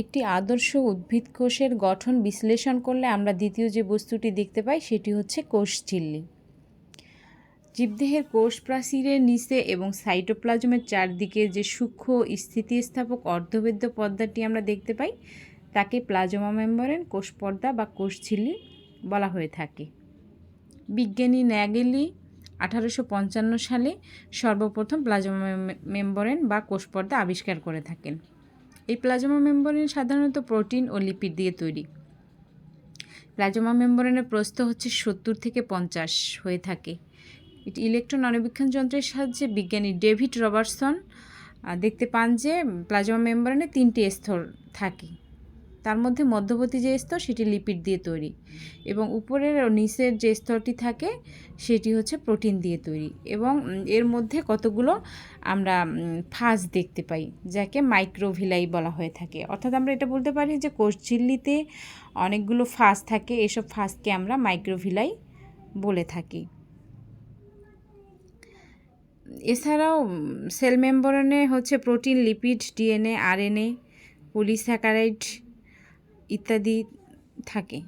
একটি আদর্শ উদ্ভিদ কোষের গঠন বিশ্লেষণ করলে আমরা দ্বিতীয় যে বস্তুটি দেখতে পাই, সেটি হচ্ছে কোষ ঝিল্লি। জীবদেহের কোষ প্রাচীরের নিচে এবং সাইটোপ্লাজমের চারদিকে যে সূক্ষ্ম স্থিতিস্থাপক অর্ধবেদ্য পর্দাটি আমরা দেখতে পাই, তাকে প্লাজমা মেম্বরেন, কোষ পর্দা বা কোষ ঝিল্লি বলা হয়ে থাকে। বিজ্ঞানী ন্যাগেলি আঠারোশো পঞ্চান্ন সালে সর্বপ্রথম প্লাজমা মেম্বরেন বা কোষ পর্দা আবিষ্কার করে থাকেন। এই প্লাজমা মেম্বরেন সাধারণত প্রোটিন ও লিপিড দিয়ে তৈরি। প্লাজমা মেম্বরেনের প্রস্থ হচ্ছে সত্তর থেকে পঞ্চাশ হয়ে থাকে। এটি ইলেকট্রন অণুবীক্ষণ যন্ত্রের সাহায্যে বিজ্ঞানী ডেভিড রবার্টসন দেখতে পান যে প্লাজমা মেম্বরেনে তিনটি স্তর থাকে। তার মধ্যে মধ্যবর্তী যে স্তর, সেটি লিপিড দিয়ে তৈরি। এবং উপরের ও নিচের যে স্তরটি থাকে, সেটি হচ্ছে প্রোটিন দিয়ে তৈরি। এবং এর মধ্যে কতগুলো আমরা ফাজ দেখতে পাই, যাকে মাইক্রোভিলাই বলা হয়ে থাকে। অর্থাৎ আমরা এটা বলতে পারি যে কোষঝিল্লিতে অনেকগুলো ফাজ থাকে, এসব ফাজকে আমরা মাইক্রোভিলাই বলে থাকি। এছাড়াও সেল মেম্বরনে হচ্ছে protein lipid DNA RNA polysaccharide ইত্যাদি থাকে।